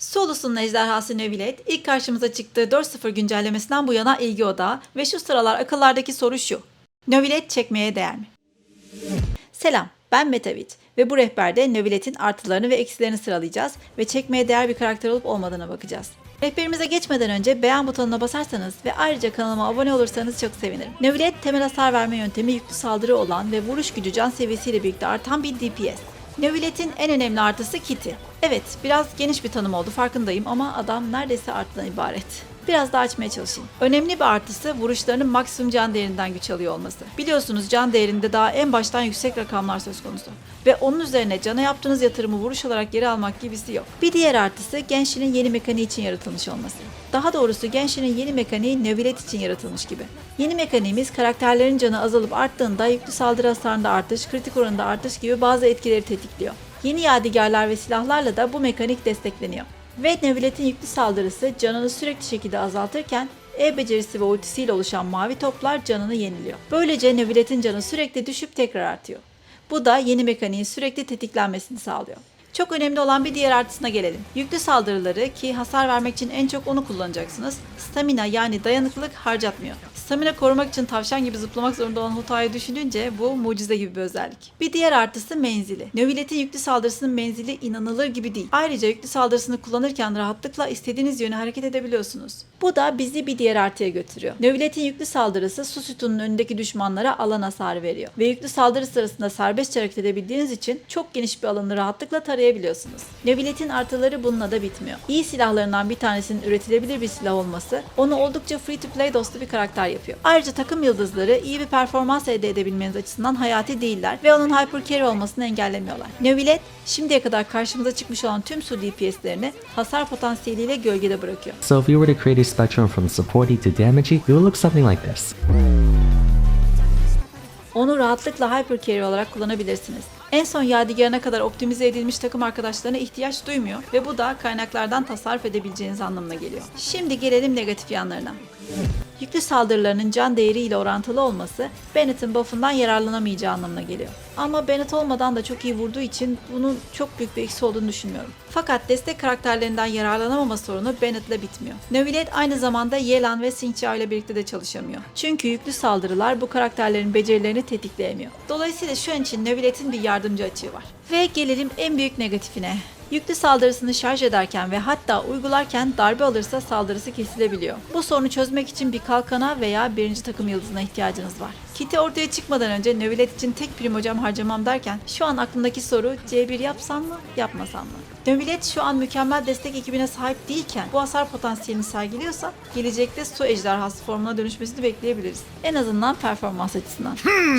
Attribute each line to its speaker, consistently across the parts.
Speaker 1: Solusun ejderhası Nevilet ilk karşımıza çıktığı 4.0 güncellemesinden bu yana ilgi odağı ve şu sıralar akıllardaki soru şu. Nevilet çekmeye değer mi? Selam, ben Metavit ve bu rehberde Nevilet'in artılarını ve eksilerini sıralayacağız ve çekmeye değer bir karakter olup olmadığına bakacağız. Rehberimize geçmeden önce beğen butonuna basarsanız ve ayrıca kanalıma abone olursanız çok sevinirim. Nevilet temel hasar verme yöntemi yüklü saldırı olan ve vuruş gücü can seviyesiyle birlikte artan bir DPS. Nevilet'in en önemli artısı Kitty. Evet, biraz geniş bir tanım oldu farkındayım ama adam neredeyse arttan ibaret. Biraz daha açmaya çalışayım. Önemli bir artısı vuruşlarının maksimum can değerinden güç alıyor olması. Biliyorsunuz can değerinde daha en baştan yüksek rakamlar söz konusu. Ve onun üzerine cana yaptığınız yatırımı vuruş olarak geri almak gibisi yok. Bir diğer artısı Genshin'in yeni mekaniği için yaratılmış olması. Daha doğrusu Genshin'in yeni mekaniği Nevilet için yaratılmış gibi. Yeni mekaniğimiz karakterlerin canı azalıp arttığında yüklü saldırı hasarında artış, kritik oranında artış gibi bazı etkileri tetikliyor. Yeni yadigarlar ve silahlarla da bu mekanik destekleniyor. Ve Nevilet'in yüklü saldırısı canını sürekli şekilde azaltırken E becerisi ve ultisiyle oluşan mavi toplar canını yeniliyor. Böylece Nevilet'in canı sürekli düşüp tekrar artıyor. Bu da yeni mekaniğin sürekli tetiklenmesini sağlıyor. Çok önemli olan bir diğer artısına gelelim. Yüklü saldırıları ki hasar vermek için en çok onu kullanacaksınız. Stamina yani dayanıklılık harcatmıyor. Stamina korumak için tavşan gibi zıplamak zorunda olan Hota'yı düşününce bu mucize gibi bir özellik. Bir diğer artısı menzili. Nevilet'in yüklü saldırısının menzili inanılır gibi değil. Ayrıca yüklü saldırısını kullanırken rahatlıkla istediğiniz yöne hareket edebiliyorsunuz. Bu da bizi bir diğer artıya götürüyor. Nevilet'in yüklü saldırısı su sütunun önündeki düşmanlara alan hasarı veriyor. Ve yüklü saldırı sırasında serbestçe hareket edebildiğiniz için çok geniş bir alanı rahatlıkla tarayabiliyorsunuz. Nevilet'in artıları bununla da bitmiyor. İyi silahlarından bir tanesinin üretilebilir bir silah olması onu oldukça free to play dostu bir karakter yapıyor. Ayrıca takım yıldızları iyi bir performans elde edebilmeniz açısından hayati değiller ve onun hyper carry olmasını engellemiyorlar. Nevilet şimdiye kadar karşımıza çıkmış olan tüm su DPS'lerini hasar potansiyeliyle gölgede bırakıyor.
Speaker 2: So if we were to create a spectrum from supporty to damagey, it would look something like this.
Speaker 1: Onu rahatlıkla hyper carry olarak kullanabilirsiniz. En son yadigarına kadar optimize edilmiş takım arkadaşlarına ihtiyaç duymuyor ve bu da kaynaklardan tasarruf edebileceğiniz anlamına geliyor. Şimdi gelelim negatif yanlarına. Yüklü saldırılarının can değeriyle orantılı olması Bennett'in buff'ından yararlanamayacağı anlamına geliyor. Ama Bennett olmadan da çok iyi vurduğu için bunun çok büyük bir eksi olduğunu düşünmüyorum. Fakat destek karakterlerinden yararlanamama sorunu Bennett'le bitmiyor. Nevilet aynı zamanda Yelan ve Xingqiao ile birlikte de çalışamıyor. Çünkü yüklü saldırılar bu karakterlerin becerilerini tetikleyemiyor. Dolayısıyla şu an için Nevilet'in bir yardımcı açığı var. Ve gelelim en büyük negatifine. Yüklü saldırısını şarj ederken ve hatta uygularken darbe alırsa saldırısı kesilebiliyor. Bu sorunu çözmek için bir kalkana veya birinci takım yıldızına ihtiyacınız var. Kitty ortaya çıkmadan önce Nevilet için tek prim hocam harcamam derken şu an aklımdaki soru C1 yapsam mı yapmasam mı? Nevilet şu an mükemmel destek ekibine sahip değilken bu hasar potansiyelini sergiliyorsa gelecekte su ejderhası formuna dönüşmesini bekleyebiliriz. En azından performans açısından.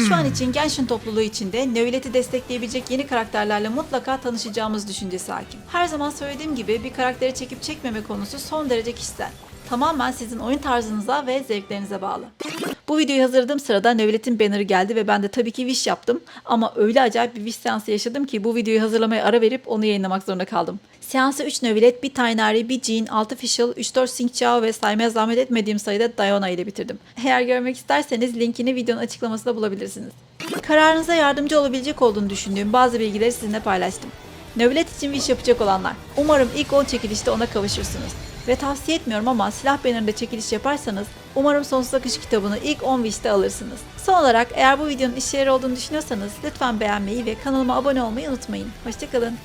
Speaker 1: Şu an için Genshin topluluğu içinde Nevilet'i destekleyebilecek yeni karakterlerle mutlaka tanışacağımız düşüncesi hakim. Her zaman söylediğim gibi bir karakteri çekip çekmeme konusu son derece kişisel. Tamamen sizin oyun tarzınıza ve zevklerinize bağlı. Bu videoyu hazırladığım sırada Nevilet'in banner'ı geldi ve ben de tabii ki wish yaptım. Ama öyle acayip bir wish seansı yaşadım ki bu videoyu hazırlamaya ara verip onu yayınlamak zorunda kaldım. Seansı 3 Nevilet, bir Tainari, bir Jean, 6 Fischl, 3-4 Xingqiao ve saymaya zahmet etmediğim sayıda Diona ile bitirdim. Eğer görmek isterseniz linkini videonun açıklamasında bulabilirsiniz. Kararınıza yardımcı olabilecek olduğunu düşündüğüm bazı bilgileri sizinle paylaştım. Nevilet için wish yapacak olanlar. Umarım ilk 10 çekilişte ona kavuşursunuz. Ve tavsiye etmiyorum ama silah bannerında çekiliş yaparsanız umarım Sonsuz Akış kitabını ilk 10 wish'te alırsınız. Son olarak eğer bu videonun işe yarar olduğunu düşünüyorsanız lütfen beğenmeyi ve kanalıma abone olmayı unutmayın. Hoşçakalın.